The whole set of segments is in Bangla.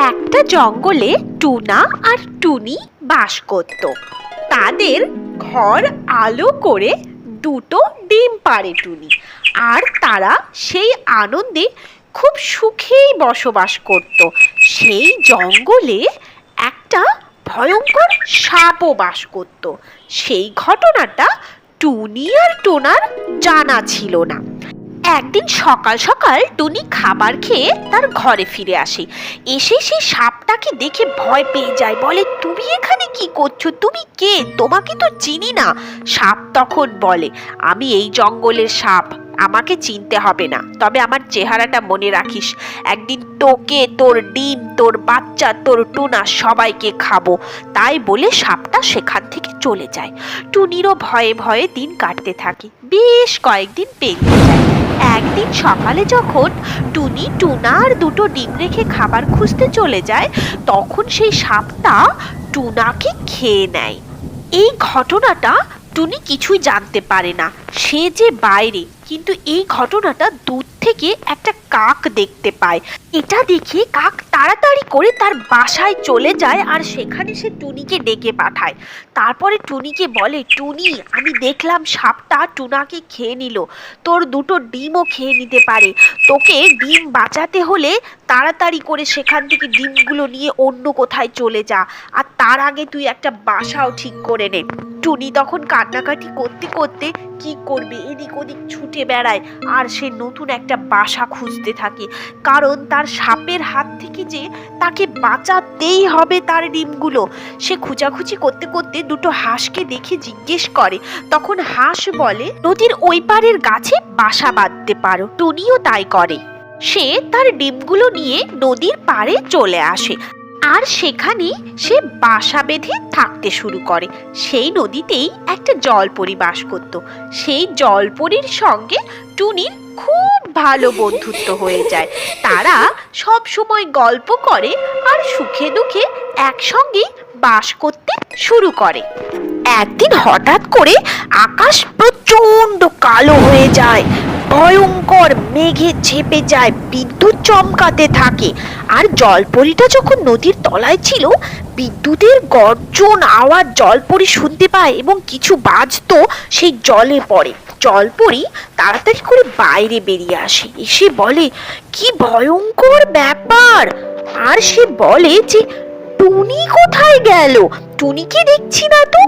একটা জঙ্গলে টুনা আর টুনি বাস করত। তাদের ঘর আলো করে দুটো ডিম পাড়ে টুনি। আর তারা সেই আনন্দে খুব সুখেই বসবাস করত। সেই জঙ্গলে একটা ভয়ঙ্কর সাপও বাস করত। সেই ঘটনাটা টুনি আর টোনার জানা ছিল না। একদিন সকাল সকাল টুনি খাবার খেয়ে তার ঘরে ফিরে আসে। এসে সেই সাপটাকে দেখে ভয় পেয়ে যায়, বলে, তুমি এখানে কি করছ? তুমি কে? তোমাকে তো চিনি না। সাপ তখন বলে, আমি এই জঙ্গলের সাপ, আমাকে চিনতে হবে না। তবে আমার চেহারাটা মনে রাখিস। একদিন তোকে, তোর ডিম, তোর বাচ্চা, তোর টুনা সবাইকে খাব। তাই বলে সাপটা সেখান থেকে চলে যায়। টুনিরও ভয়ে ভয়ে দিন কাটতে থাকে। বেশ কয়েকদিন পেরিয়ে একদিন সকালে যখন টুনি, টুনা আর দুটো ডিম রেখে খাবার খুঁজতে চলে যায়, তখন সেই সাপটা টুনাকে খেয়ে নেয়। এই ঘটনাটা টুনি কিছুই জানতে পারে না। সে যে বাইরে, কিন্তু এই ঘটনাটা দূর থেকে একটা কাক দেখতে পায়। এটা দেখে কাক তাড়াতাড়ি করে তার বাসায় চলে যায় আর সেখানে সে টুনিকে ডেকে পাঠায়। তারপরে টুনিকে বলে, টুনি, আমি দেখলাম সাপটা টুনাকে খেয়ে নিল। তোর দুটো ডিমও খেয়ে নিতে পারে। তোকে ডিম বাঁচাতে হলে তাড়াতাড়ি করে সেখান থেকে ডিমগুলো নিয়ে অন্য কোথায় চলে যা। আর তার আগে তুই একটা বাসাও ঠিক করে নে। টুনি তখন কান্নাকাটি করতে করতে কি করবে? এদিক ওদিক ছুটে বেড়ায় আর সে নতুন একটা বাসা খুঁজতে থাকে। কারণ তার সাপের হাত থেকে যে তাকে বাঁচাতেই হবে তার ডিমগুলো। সে খুঁজাখুচি করতে করতে দুটো হাঁসকে দেখে জিজ্ঞেস করে। তখন হাঁস বলে, নদীর ওই পারের গাছে বাসা বাঁধতে পারো। টুনিও তাই করে। সে তার ডিমগুলো নিয়ে নদীর পাড়ে চলে আসে। আর সেখানে সে বাসা বেঁধে থাকতে শুরু করে। সেই নদীতেই একটা জলপরি বাস করত। সেই জলপরির সঙ্গে টুনির খুব ভালো বন্ধুত্ব হয়ে যায়। তারা সব সময় গল্প করে আর সুখে দুঃখে একসঙ্গে বাস করতে শুরু করে। একদিন হঠাৎ করে আকাশ প্রচণ্ড কালো হয়ে যায়। ভয়ঙ্কর মেঘে ছেপে যায়, বিদ্যুৎ চমকাতে থাকে। আর জলপরিটা যখন নদীর তলায় ছিল, বিদ্যুতের গর্জন আওয়াজ জলপরি শুনতে পায় এবং কিছু বাজতো সেই জলে পড়ে। জলপরি তাড়াতাড়ি করে বাইরে বেরিয়ে আসে। এসে বলে, কি ভয়ঙ্কর ব্যাপার! আর সে বলে যে, টুনি কোথায় গেল? টুনিকে দেখছি না তো?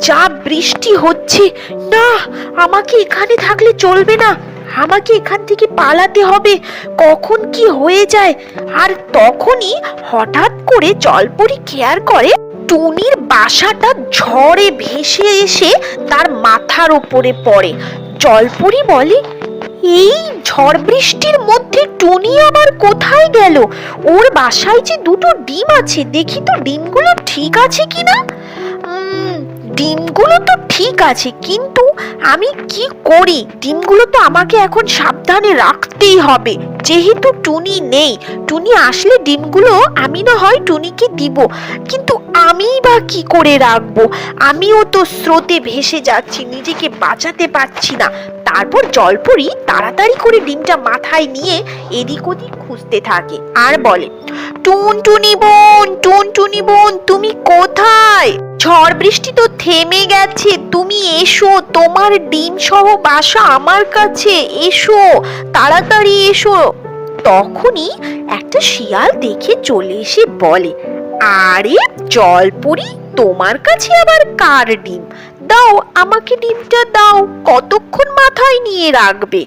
যা বৃষ্টি হচ্ছে। না, আমাকে এখানে থাকলে চলবে না। আমাকে এখান থেকে পালাতে হবে। কখন কি হয়ে যায়? আর তখনই হঠাৎ করে জলপরি কেয়ার করে, টুনির বাসাটা ঝড়ে ভেসে এসে তার মাথার ওপরে পড়ে। জলপরি বলে, এই ঝড় বৃষ্টির মধ্যে টুনি আবার কোথায় গেল? ওর বাসায় যে দুটো ডিম আছে, দেখি তো ডিমগুলো ঠিক আছে কিনা? ডিমগুলো তো ঠিক আছে, কিন্তু আমি কি করি? ডিমগুলো তো আমাকে এখন সাবধানে রাখতেই হবে। যেহেতু টুনি নেই, টুনি আসলে ডিমগুলো আমি না হয় টুনিকে দিব, কিন্তু আমি বা কি করে রাখব? আমিও তো স্রোতে ভেসে যাচ্ছি, নিজেকে বাঁচাতে পারছি না। তারপর জলপরি তাড়াতাড়ি করে ডিমটা মাথায় নিয়ে এদিক ওদিক খুঁজতে থাকে আর বলে টুন টুনি বোন টুন টুনি বোন, তুমি কোথায়? ঝড় বৃষ্টি তো থেমে গেছে, তুমি এসো, তোমার ডিম সহ বাসা আমার কাছে, এসো, তাড়াতাড়ি এসো। তখনই একটা শিয়াল দেখে চলে এসে বলে, আরে জলপরি, তোমার কাছে আবার কার ডিম? দাও, আমাকে ডিমটা দাও। কতক্ষণ মাথায় নিয়ে রাখবে?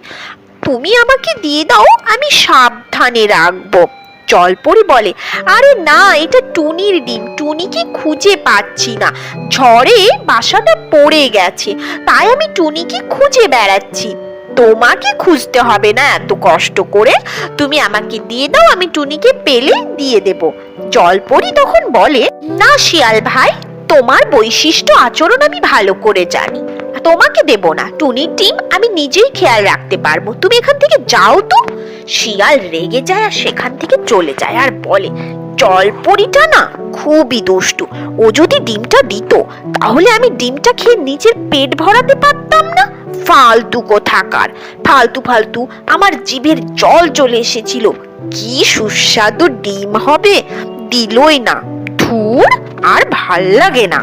তুমি আমাকে দিয়ে দাও, আমি সাবধানে রাখব। জলপরি বলে, আরে না, এটা টুনির ডিম। টুনিকে খুঁজে পাচ্ছি না। ঝড়ে বাসাটা পড়ে গেছে, তাই আমি টুনিকে খুঁজে বেড়াচ্ছি। তোমাকে খুঁজতে হবে না এত কষ্ট করে। তুমি আমাকে দিয়ে দাও, আমি টুনিকে পেলে দিয়ে দেব। জলপরি তখন বলে, না শিয়াল ভাই তোমার বৈশিষ্ট্য আচরণ আমি ভালো করে জানি। তোমাকে দেব না। টুনির টিম আমি নিজেই খেয়াল রাখতে পারব। তুমি এখান থেকে যাও তো। শিয়াল রেগে যায় আর সেখান থেকে চলে যায়। আর বলে জলপরিটা না, খুবই দুষ্টু। ও যদি ডিমটা দিত, তাহলে আমি ডিমটা খেয়ে নিজের পেট ভরাতে পারতাম না। ফালতু কোথাকার, ফালতু ফালতু, আমার জিভের জল চলে এসেছিল। কি সুস্বাদু ডিম হবে, দিলই না। আর ভালো লাগে না।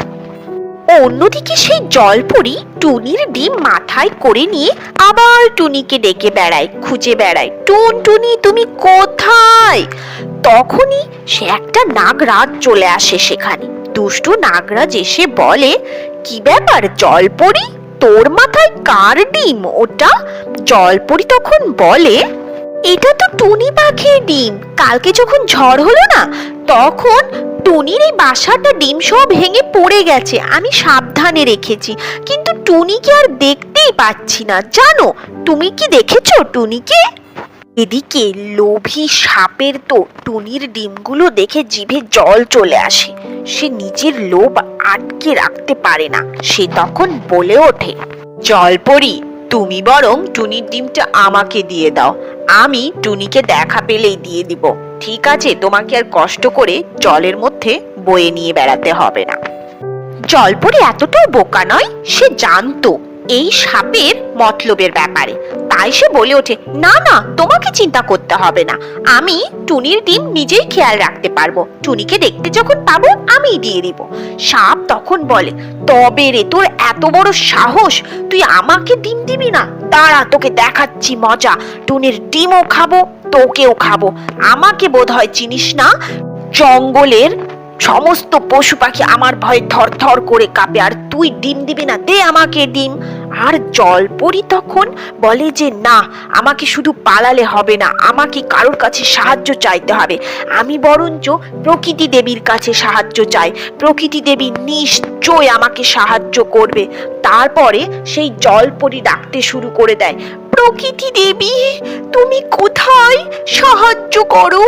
অন্যদিকে সেই জলপরি টুনির ডিম মাথায় করে নিয়ে আবার টুনিকে ডেকে বেড়ায়, খুঁজে বেড়ায়। টুন, টুনি, তুমি কোথায়? তখনই সে একটা নাগরাজ চলে আসে সেখানে। দুষ্টু নাগরাজ এসে বলে, কি ব্যাপার জলপরি? তোর মাথায় কার ডিম? ওটা? জলপরি তখন বলে, এটা তো টুনি পাখির ডিম। কালকে যখন ঝড় হলো না, তখন টুনির এই বাসাটা ডিম সহ ভেঙে পড়ে গেছে, আমি সাবধানে রেখেছি। কিন্তু টুনিকে আর দেখতেই পাচ্ছি না। জানো, তুমি কি দেখেছ টুনিকে? এদিকে লোভী সাপের তো টুনির ডিমগুলো দেখে জিভে জল চলে আসে। সে নিজের লোভ আটকে রাখতে পারে না, সে তখন বলে ওঠে জলপরি তুমি বরং টুনির ডিমটা আমাকে দিয়ে দাও। আমি টুনিকে দেখা পেলেই দিয়ে দিব। ঠিক আছে, তোমাকে আর কষ্ট করে জলের মধ্যে বয়ে নিয়ে বেড়াতে হবে না। জলপরি এতটাও বোকা নয়, সে জানতো। এই সাপের মতলবের ব্যাপারে। তাই সে বলে ওঠে, না না, তোমাকে চিন্তা করতে হবে না। আমি টুনির ডিম নিজেই খেয়াল রাখতে পারব। টুনিকে দেখতে যখন পাবো আমি দিয়ে দিব। সাপ তখন বলে, তবে রে, তোর এত বড় সাহস, তুই আমাকে ডিম দিবি না? দাঁড়া, তোকে দেখাচ্ছি মজা। টুনির ডিমও খাব, তোকেও খাব। আমাকে বোধ হয় চিনিস না? জঙ্গলের সমস্ত পশু পাখি আমার ভয়ে থর থর করে কাঁপে, আর তুই ডিম দিবি না, দে আমাকে ডিম। আর জলপরি তখন বলে যে, না, আমাকে শুধু পালালে হবে না, আমাকে কারোর কাছে সাহায্য চাইতে হবে। আমি বরঞ্চ প্রকৃতি দেবীর কাছে সাহায্য চাই। প্রকৃতি দেবী নিশ্চয় আমাকে সাহায্য করবে। তারপরে সেই জল জলপরি ডাকতে শুরু করে দেয়, প্রকৃতি দেবী, তুমি কোথায়? সাহায্য করো,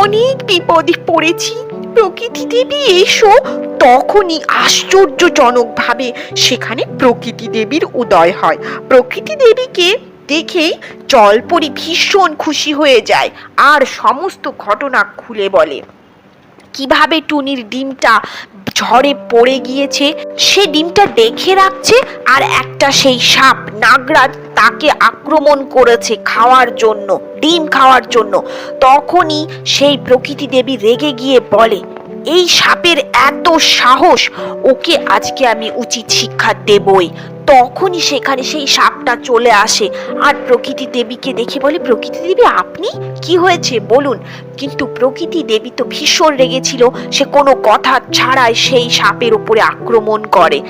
অনেক বিপদে পড়েছি প্রকৃতি দেবী এসো, তখনই আশ্চর্যজনকভাবে সেখানে প্রকৃতি দেবীর উদয় হয়। প্রকৃতি দেবীকে দেখেই জলপরি ভীষণ খুশি হয়ে যায় আর সমস্ত ঘটনা খুলে বলে। কীভাবে টুনির ডিমটা ঝড়ে পড়ে গিয়েছে, সে ডিমটা দেখে রাখছে আর একটা সেই সাপ নাগরাজ তাকে আক্রমণ করেছে খাওয়ার জন্য, ডিম খাওয়ার জন্য। তখনই সেই প্রকৃতি দেবী রেগে গিয়ে বলে, এই সাপের এত সাহস, ওকে আজকে আমি উচিত শিক্ষা দেবই। তখনই সেখানে সেই সাপটা চলে আসে আর প্রকৃতি দেবীকে দেখে বলে, প্রকৃতি দেবী, আপনি? কি হয়েছে? বলুন। কিন্তু প্রকৃতি দেবী তো ভীষণ রেগেছিল, সে কোনো কথা ছাড়াই সেই সাপের উপরে আক্রমণ করে।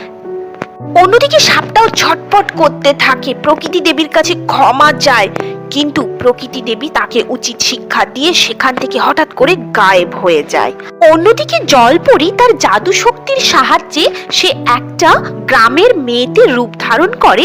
অন্যদিকে সাপটাও ছটপট করতে থাকে। প্রকৃতি দেবীর কাছে ক্ষমা যায় কিন্তু প্রকৃতি দেবী তাকে উচিত শিক্ষা দিয়ে সেখান থেকে হঠাৎ করে গায়েব হয়ে যায়। অন্যদিকে জলপরি তার জাদু শক্তির সাহায্যে সে একটা গ্রামের মেয়েতে রূপ ধারণ করে।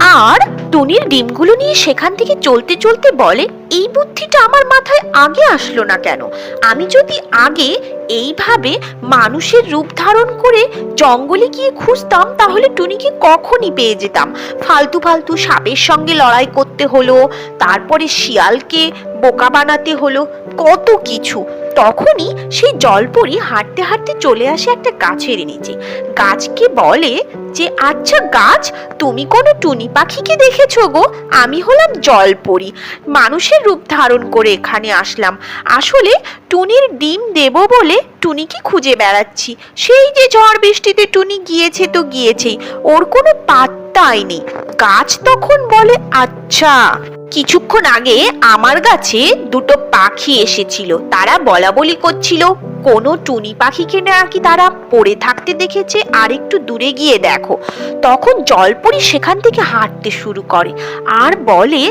আর টুনির ডিমগুলো নিয়ে সেখান থেকে চলতে চলতে বলে, এই বুদ্ধিটা আমার মাথায় আগে আসলো না কেন? আমি যদি আগে এইভাবে মানুষের রূপ ধারণ করে জঙ্গলে গিয়ে খুঁজতাম, তাহলে টুনিকে কখনই পেয়ে যেতাম। ফালতু ফালতু সাপের সঙ্গে লড়াই করতে হলো, তারপরে শিয়ালকে বোকা বানাতে হলো, কত কিছু। তখনই সেই জলপরি হাঁটতে হাঁটতে চলে আসে একটা গাছের নিচে। গাছকে বলে যে আচ্ছা গাছ, তুমি কোনো টুনি পাখিকে দেখেছ গো? আমি হলাম জলপরি। মানুষের রূপ ধারণ করে এখানে আসলাম। আসলে টুনির ডিম দেব বলে টুনিকে খুঁজে বেড়াচ্ছি। সেই যে ঝড় বৃষ্টিতে টুনি গিয়েছে তো গিয়েছেই। ওর কোনো পাত্তাই নেই। গাছ তখন বলে আচ্ছা। কিছুক্ষণ আগে আমার গাছে দুটো পাখি এসেছিল। তারা বলা বলি করছিল, কোনো টুনি পাখিকে নাকি তারা পড়ে থাকতে দেখেছে, আর একটু দূরে গিয়ে দেখো। তখন জলপরি সেখান থেকে হাঁটতে শুরু করে আর বলে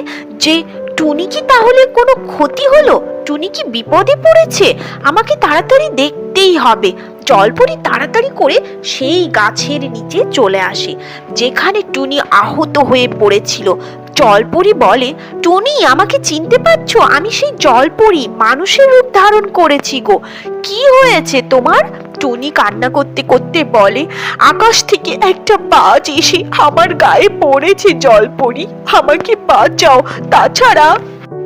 যে, টুনি কি তাহলে কোনো ক্ষতি হলো? টুনি কি বিপদে পড়েছে? আমাকে তাড়াতাড়ি দেখতেই হবে। জলপরি তাড়াতাড়ি করে সেই গাছের নিচে চলে আসে, যেখানে টুনি আহত হয়ে পড়েছিল। জলপরি বলে, টনি, আমাকে চিনতে পারছ? আমি সেই জলপরি, মানুষের রূপ ধারণ করেছি গো। কি হয়েছে তোমার? টনি কান্না করতে করতে বলে, আকাশ থেকে একটা বাজ এসে আমার গায়ে পড়েছে জলপরি। আমাকে বাঁচাও। তাছাড়া,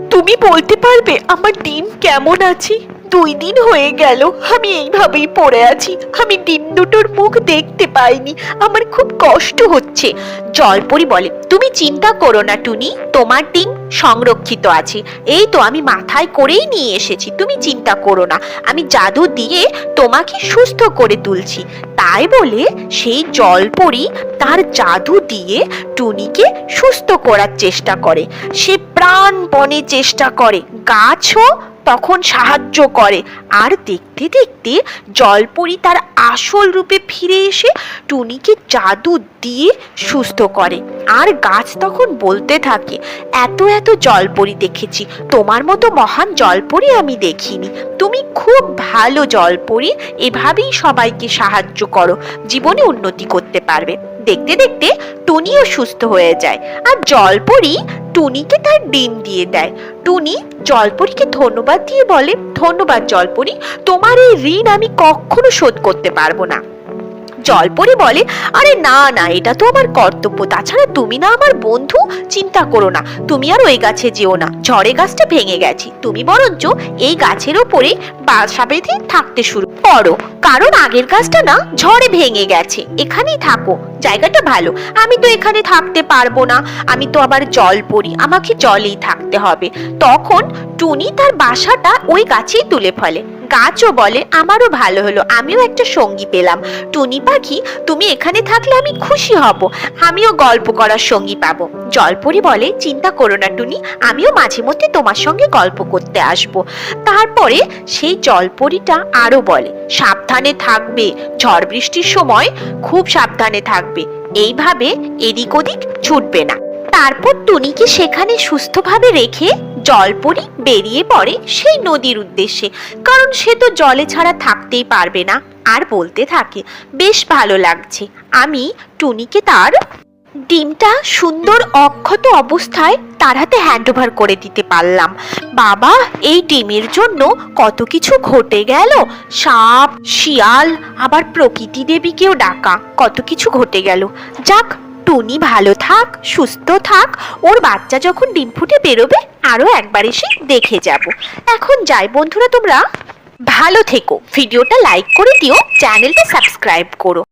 তুমি বলতে পারবে আমার ডিম কেমন আছে? দুই দিন হয়ে গেল, আমি এইভাবেই পড়ে আছি। আমি ডিম দুটোর মুখ দেখতে পাইনি। আমার খুব কষ্ট হচ্ছে। জলপরি বলে, তুমি চিন্তা করো না টুনি, তোমার ডিম সংরক্ষিত আছে। এই তো আমি মাথায় করেই নিয়ে এসেছি, তুমি চিন্তা করো না। আমি জাদু দিয়ে তোমাকে সুস্থ করে তুলছি। তাই বলে সেই জলপরি তার জাদু দিয়ে টুনিকে সুস্থ করার চেষ্টা করে। সে প্রাণপণে চেষ্টা করে। গাছও তখন সাহায্য করে। আর দেখতে দেখতে জলপরি তার আসল রূপে ফিরে এসে টুনিকে জাদু দিয়ে সুস্থ করে। আর গাছ তখন বলতে থাকে, এত এত জলপরি দেখেছি। তোমার মতো মহান জলপরি আমি দেখিনি। তুমি খুব ভালো জলপরি। এভাবেই সবাইকে সাহায্য করো। জীবনে উন্নতি করতে পারবে। দেখতে দেখতে টুনিও সুস্থ হয়ে যায়। আর জলপরি টুনিকে তার ডিম দিয়ে দেয়। টুনি জলপরীকে ধন্যবাদ দিয়ে বলে, ধন্যবাদ জলপরি, তোমার এই ঋণ আমি কখনো শোধ করতে পারব না। জলপরি বলে, আরে না না, এটা তো আমার কর্তব্য। তাছাড়া তুমি না আমার বন্ধু, চিন্তা করো না। তুমি আর ওই গাছে যেও না। ঝড়ে গাছটা ভেঙে গেছি। তুমি বরঞ্চ এই গাছের ওপরে বাসা বেঁধে থাকতে শুরু করো। কারণ আগের গাছটা না ঝড়ে ভেঙে গেছে। এখানেই থাকো। জায়গাটা ভালো। আমি তো এখানে থাকতে পারব না। আমি তো আবার জল পড়ি। আমাকে জলেই থাকতে হবে। তখন টুনি তার বাসাটা ওই গাছেই তুলে ফেলে। গাছও বলে, আমারও ভালো হলো। আমিও একটা সঙ্গী পেলাম। টুনি পাখি, তুমি এখানে থাকলে আমি খুশি হব। আমিও গল্প করার সঙ্গী পাবো। জলপরি বলে, চিন্তা করো না টুনি। আমিও মাঝে মধ্যে তোমার সঙ্গে গল্প করতে আসব। তারপরে সেই জলপরিটা আরও বলে, সাবধানে থাকবে। ঝড় বৃষ্টির সময় খুব সাবধানে থাকবে। এইভাবে এদিক ওদিক ছুটবে না। তারপর টুনিকে সেখানে সুস্থভাবে রেখে জলপরি বেরিয়ে পড়ে সেই নদীর উদ্দেশ্যে। কারণ সে তো জলে ছাড়া থাকতেই পারবে না। আর বলতে থাকে, বেশ ভালো লাগছে। আমি টুনিকে তার ডিমটা সুন্দর অক্ষত অবস্থায় তার হাতে হ্যান্ড ওভার করে দিতে পারলাম। বাবা, এই ডিমের জন্য কত কিছু ঘটে গেল। সাপ, শিয়াল, আবার প্রকৃতি দেবীকেও ডাকা, কত কিছু ঘটে গেল। যাক, টুনি ভালো থাক, সুস্থ থাক, ওর বাচ্চা যখন ডিম ফুটে বেরোবে আরও একবার এসে দেখে যাব। এখন যাই বন্ধুরা তোমরা। ভালো থেকো। ভিডিওটা লাইক করে দিও, চ্যানেলটা সাবস্ক্রাইব করো।